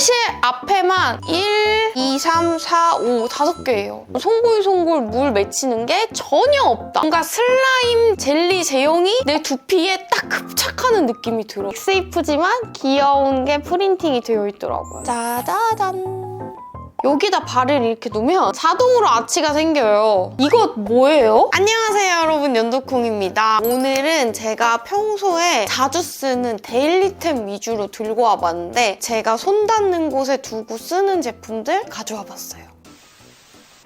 사실 앞에만 1, 2, 3, 4, 5 다섯 개예요. 송골송골 물 맺히는 게 전혀 없다. 뭔가 슬라임 젤리 제형이 내 두피에 딱 흡착하는 느낌이 들어. 세이프지만 귀여운 게 프린팅이 되어 있더라고요. 짜자잔. 여기다 발을 이렇게 놓으면 자동으로 아치가 생겨요. 이거 뭐예요? 안녕하세요 여러분 연두콩입니다. 오늘은 제가 평소에 자주 쓰는 데일리템 위주로 들고 와봤는데 제가 손 닿는 곳에 두고 쓰는 제품들 가져와 봤어요.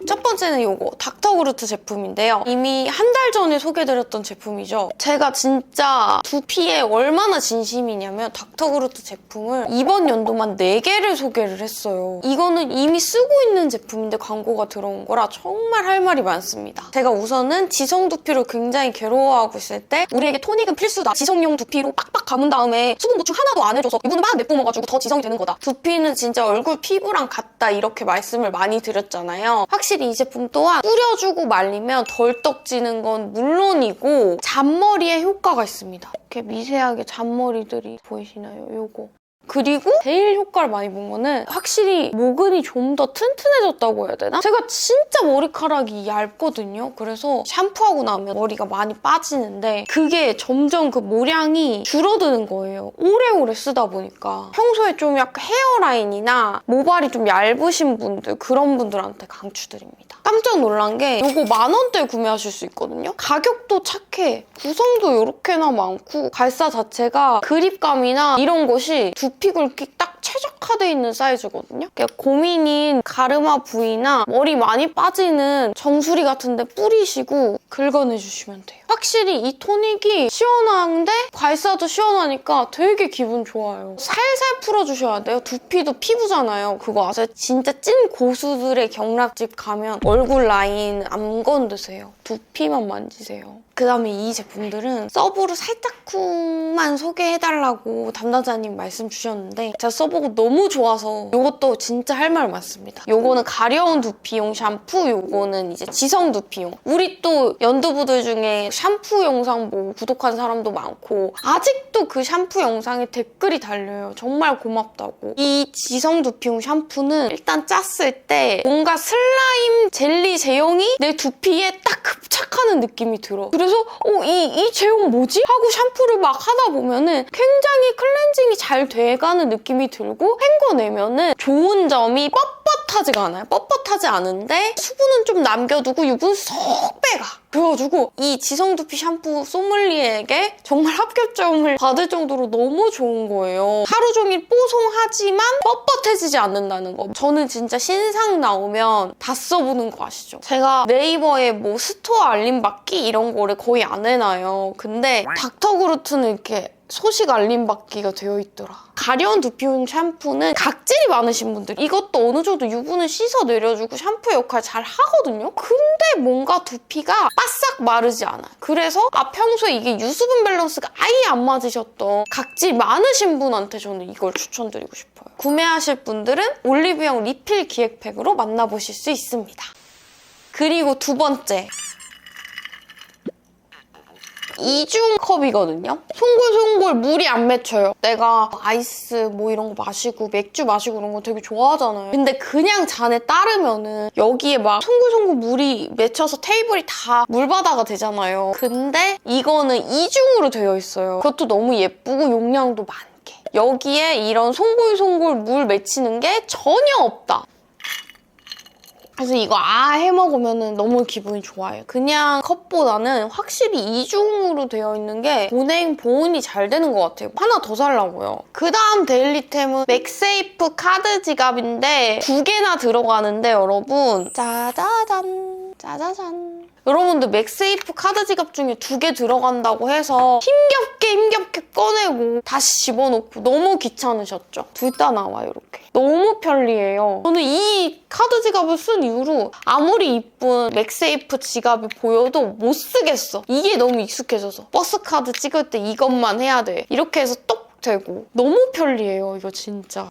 첫 번째는 이거 닥터그루트 제품인데요. 이미 한 달 전에 소개드렸던 제품이죠. 제가 진짜 두피에 얼마나 진심이냐면 닥터그루트 제품을 이번 연도만 4개를 소개를 했어요. 이거는 이미 쓰고 있는 제품인데 광고가 들어온 거라 정말 할 말이 많습니다. 제가 우선은 지성 두피로 굉장히 괴로워하고 있을 때 우리에게 토닉은 필수다. 지성용 두피로 빡빡 감은 다음에 수분 보충 하나도 안 해줘서 이분은 막 내뿜어가지고 더 지성이 되는 거다. 두피는 진짜 얼굴 피부랑 같다 이렇게 말씀을 많이 드렸잖아요. 확실히 이 제품 또한 뿌려주고 말리면 덜 떡지는 건 물론이고 잔머리에 효과가 있습니다. 이렇게 미세하게 잔머리들이 보이시나요? 요거. 그리고 제일 효과를 많이 본 거는 확실히 모근이 좀 더 튼튼해졌다고 해야 되나? 제가 진짜 머리카락이 얇거든요. 그래서 샴푸하고 나면 머리가 많이 빠지는데 그게 점점 그 모량이 줄어드는 거예요. 오래오래 쓰다 보니까. 평소에 좀 약간 헤어라인이나 모발이 좀 얇으신 분들 그런 분들한테 강추드립니다. 깜짝 놀란 게 이거 만 원대에 구매하실 수 있거든요. 가격도 착해. 구성도 이렇게나 많고 갈사 자체가 그립감이나 이런 것이 두피 굵기 딱 최적화되어 있는 사이즈거든요. 그러니까 고민인 가르마 부위나 머리 많이 빠지는 정수리 같은데 뿌리시고 긁어내주시면 돼요. 확실히 이 토닉이 시원한데 괄사도 시원하니까 되게 기분 좋아요. 살살 풀어주셔야 돼요. 두피도 피부잖아요. 그거 아세요? 진짜 찐 고수들의 경락집 가면 얼굴 라인 안 건드세요. 두피만 만지세요. 그 다음에 이 제품들은 서브로 살짝쿵만 소개해달라고 담당자님 말씀 주셨는데 제가 써보고 너무 좋아서 이것도 진짜 할 말 많습니다. 요거는 가려운 두피용 샴푸, 요거는 이제 지성 두피용. 우리 또 연두부들 중에 샴푸 영상 보고 구독한 사람도 많고 아직도 그 샴푸 영상에 댓글이 달려요. 정말 고맙다고. 이 지성 두피용 샴푸는 일단 짰을 때 뭔가 슬라임 젤리 제형이 내 두피에 딱 흡착하는 느낌이 들어. 그래서 어, 이, 이 제형 뭐지? 하고 샴푸를 막 하다 보면은 굉장히 클렌징이 잘 돼가는 느낌이 들고 헹궈내면은 좋은 점이 뻣뻣하지가 않아요. 뻣 뻣하지 않은데 수분은 좀 남겨두고 유분 쏙 빼가. 그래가지고 이 지성 두피 샴푸 소믈리에에게 정말 합격점을 받을 정도로 너무 좋은 거예요. 하루 종일 뽀송하지만 뻣뻣해지지 않는다는 거. 저는 진짜 신상 나오면 다 써보는 거 아시죠? 제가 네이버에 뭐 스토어 알림 받기 이런 거를 거의 안 해놔요. 근데 닥터그루트는 이렇게 소식 알림 받기가 되어 있더라. 가려운 두피용 샴푸는 각질이 많으신 분들 이것도 어느 정도 유분을 씻어 내려주고 샴푸 역할 잘 하거든요. 근데 뭔가 두피가 바싹 마르지 않아. 그래서 아 평소에 이게 유수분 밸런스가 아예 안 맞으셨던 각질 많으신 분한테 저는 이걸 추천드리고 싶어요. 구매하실 분들은 올리브영 리필 기획팩으로 만나보실 수 있습니다. 그리고 두 번째 이중 컵이거든요. 송골송골 물이 안 맺혀요. 내가 아이스 뭐 이런 거 마시고 맥주 마시고 이런 거 되게 좋아하잖아요. 근데 그냥 잔에 따르면은 여기에 막 송골송골 물이 맺혀서 테이블이 다 물바다가 되잖아요. 근데 이거는 이중으로 되어 있어요. 그것도 너무 예쁘고 용량도 많게. 여기에 이런 송골송골 물 맺히는 게 전혀 없다. 그래서 이거 아 해먹으면 너무 기분이 좋아요. 그냥 컵보다는 확실히 이중으로 되어 있는 게 보냉 보온이 잘 되는 것 같아요. 하나 더 살라고요. 그 다음 데일리템은 맥세이프 카드 지갑인데 두 개나 들어가는데 여러분 짜자잔 짜자잔 여러분들 맥세이프 카드 지갑 중에 두 개 들어간다고 해서 힘겹게 힘겹게 꺼내고 다시 집어넣고 너무 귀찮으셨죠? 둘 다 나와요 이렇게. 너무 편리해요. 저는 이 카드 지갑을 쓴 이후로 아무리 이쁜 맥세이프 지갑이 보여도 못 쓰겠어. 이게 너무 익숙해져서. 버스 카드 찍을 때 이것만 해야 돼. 이렇게 해서 똑 되고. 너무 편리해요 이거 진짜.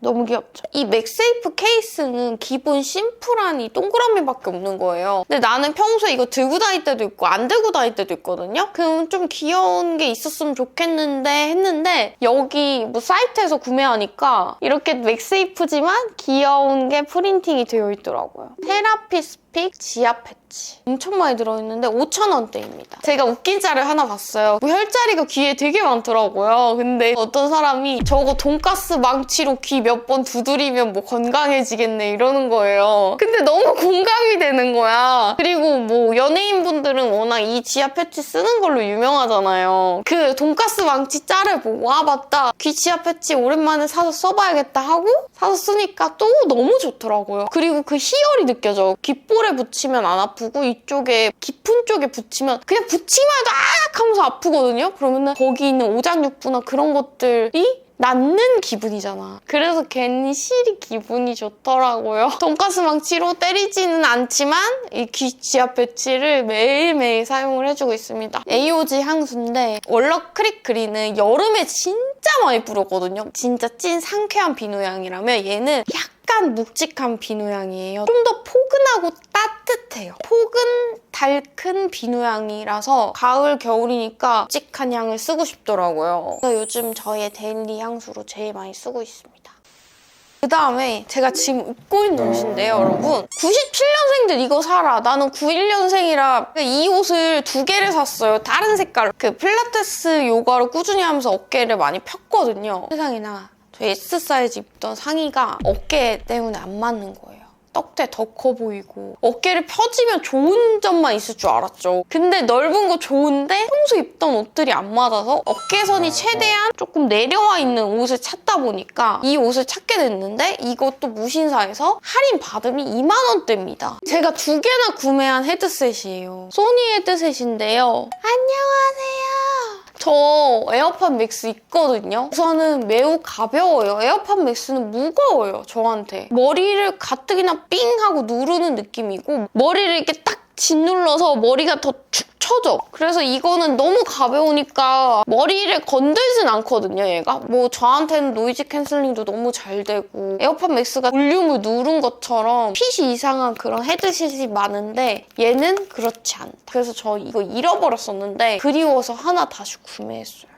너무 귀엽죠? 이 맥세이프 케이스는 기본 심플한 이 동그라미밖에 없는 거예요. 근데 나는 평소에 이거 들고 다닐 때도 있고 안 들고 다닐 때도 있거든요? 그럼 좀 귀여운 게 있었으면 좋겠는데 했는데 여기 뭐 사이트에서 구매하니까 이렇게 맥세이프지만 귀여운 게 프린팅이 되어 있더라고요. 테라피 스픽 지압 패치. 엄청 많이 들어있는데 5,000원대입니다. 제가 웃긴 짤을 하나 봤어요. 뭐 혈자리가 귀에 되게 많더라고요. 근데 어떤 사람이 저거 돈가스 망치로 귀 몇 번 두드리면 뭐 건강해지겠네 이러는 거예요. 근데 너무 공감이 되는 거야. 그리고 뭐 연예인분들은 워낙 이 지압 패치 쓰는 걸로 유명하잖아요. 그 돈가스 망치 짤을 보고 아 맞다. 귀 지압 패치 오랜만에 사서 써봐야겠다 하고 사서 쓰니까 또 너무 좋더라고요. 그리고 그 희열이 느껴져. 귓볼 에 붙이면 안 아프고 이쪽에 깊은 쪽에 붙이면 그냥 붙이만 해도 악 하면서 아프거든요. 그러면은 거기 있는 오장육부나 그런 것들이 낫는 기분이잖아. 그래서 괜시리 기분이 좋더라고요. 돈가스 망치로 때리지는 않지만 이 귀 지압 배치를 매일매일 사용을 해주고 있습니다. AOG 향수인데 월럭 크릭 그린은 여름에 진짜 많이 뿌렸거든요. 진짜 찐 상쾌한 비누향이라면 얘는 약 간 묵직한 비누향이에요. 좀 더 포근하고 따뜻해요. 포근 달큰 비누향이라서 가을 겨울이니까 묵직한 향을 쓰고 싶더라고요. 그래서 요즘 저의 데일리 향수로 제일 많이 쓰고 있습니다. 그 다음에 제가 지금 입고 있는 옷인데요, 여러분. 97년생들 이거 사라. 나는 91년생이라 이 옷을 두 개를 샀어요. 다른 색깔. 그 필라테스 요가를 꾸준히 하면서 어깨를 많이 폈거든요. 세상에나 저 S 사이즈 입던 상의가 어깨 때문에 안 맞는 거예요. 떡대 더 커 보이고 어깨를 펴지면 좋은 점만 있을 줄 알았죠. 근데 넓은 거 좋은데 평소 입던 옷들이 안 맞아서 어깨선이 최대한 조금 내려와 있는 옷을 찾다 보니까 이 옷을 찾게 됐는데 이것도 무신사에서 할인 받으면 2만 원대입니다. 제가 두 개나 구매한 헤드셋이에요. 소니 헤드셋인데요. 안녕하세요. 저 에어팟 맥스 있거든요. 우선은 매우 가벼워요. 에어팟 맥스는 무거워요, 저한테. 머리를 가뜩이나 삥 하고 누르는 느낌이고 머리를 이렇게 딱 짓눌러서 머리가 더 축 처져. 그래서 이거는 너무 가벼우니까 머리를 건들진 않거든요, 얘가. 뭐 저한테는 노이즈 캔슬링도 너무 잘 되고 에어팟 맥스가 볼륨을 누른 것처럼 핏이 이상한 그런 헤드셋이 많은데 얘는 그렇지 않다. 그래서 저 이거 잃어버렸었는데 그리워서 하나 다시 구매했어요.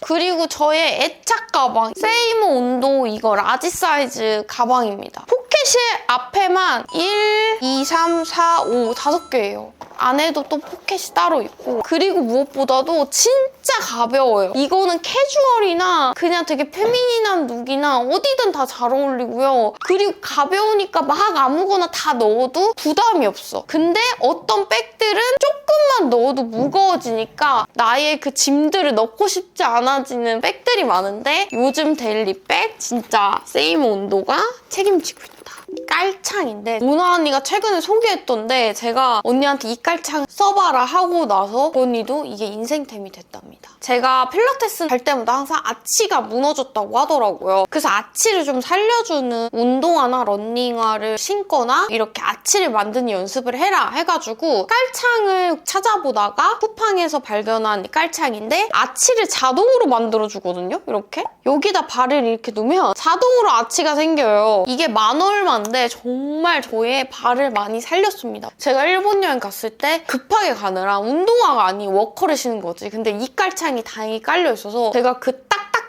그리고 저의 애착 가방 세이모 온도 이거 라지 사이즈 가방입니다. 포켓이 앞에만 1, 2, 3, 4, 5 다섯 개예요. 안에도 또 포켓이 따로 있고 그리고 무엇보다도 진짜 가벼워요. 이거는 캐주얼이나 그냥 되게 페미닌한 룩이나 어디든 다 잘 어울리고요. 그리고 가벼우니까 막 아무거나 다 넣어도 부담이 없어. 근데 어떤 백들은 조금만 넣어도 무거워지니까 나의 그 짐들을 넣고 싶지 않아지는 백들이 많은데 요즘 데일리 백 진짜 세임 온도가 책임지고 있다. 깔창인데 모나 언니가 최근에 소개했던데 제가 언니한테 이 깔창 써봐라 하고 나서 그 언니도 이게 인생템이 됐답니다. 제가 필라테스 갈 때마다 항상 아치가 무너졌다고 하더라고요. 그래서 아치를 좀 살려주는 운동화나 런닝화를 신거나 이렇게 아치를 만드는 연습을 해라 해가지고 깔창을 찾아보다가 쿠팡에서 발견한 이 깔창인데 아치를 자동으로 만들어주거든요. 이렇게 여기다 발을 이렇게 놓으면 자동으로 아치가 생겨요. 이게 만얼 마인데 정말 저의 발을 많이 살렸습니다. 제가 일본 여행 갔을 때 급하게 가느라 운동화가 아닌 워커를 신은 거지. 근데 이 깔창이 다행히 깔려 있어서 제가 그딱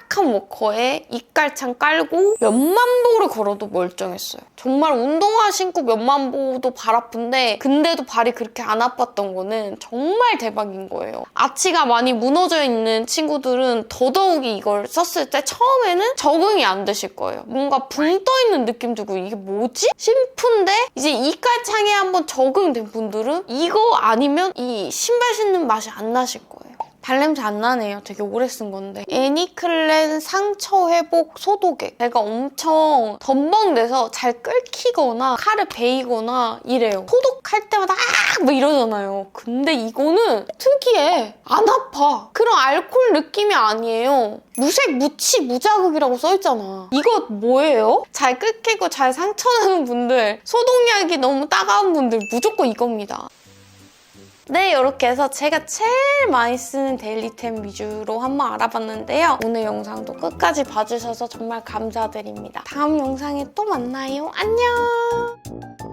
딱한 워커에 이 깔창 깔고 몇만 보를 걸어도 멀쩡했어요. 정말 운동화 신고 몇만 보도 발 아픈데 근데도 발이 그렇게 안 아팠던 거는 정말 대박인 거예요. 아치가 많이 무너져 있는 친구들은 더더욱이 이걸 썼을 때 처음에는 적응이 안 되실 거예요. 뭔가 붕 떠 있는 느낌 들고 이게 뭐지? 싶은데 이제 이 깔창에 한번 적응된 분들은 이거 아니면 이 신발 신는 맛이 안 나실 거예요. 발냄새 안 나네요. 되게 오래 쓴 건데. 애니클렌 상처 회복 소독액. 제가 엄청 덤벙대서 잘 끓기거나 칼을 베이거나 이래요. 소독할 때마다 아! 막 이러잖아요. 근데 이거는 특이해. 안 아파. 그런 알콜 느낌이 아니에요. 무색, 무치, 무자극이라고 써있잖아. 이거 뭐예요? 잘 끓기고 잘 상처나는 분들, 소독약이 너무 따가운 분들 무조건 이겁니다. 네, 이렇게 해서 제가 제일 많이 쓰는 데일리템 위주로 한번 알아봤는데요. 오늘 영상도 끝까지 봐주셔서 정말 감사드립니다. 다음 영상에 또 만나요. 안녕!